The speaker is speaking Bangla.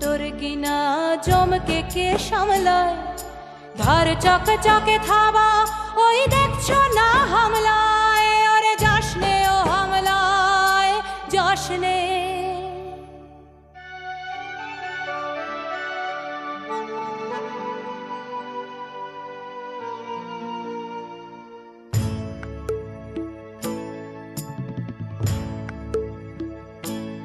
তোর কিনা জমকে কে সামলায়? ধর চক চকে থাবা, ওই দেখছ না হামলায়? ওরে জশ্নে ও হামলায় যশনে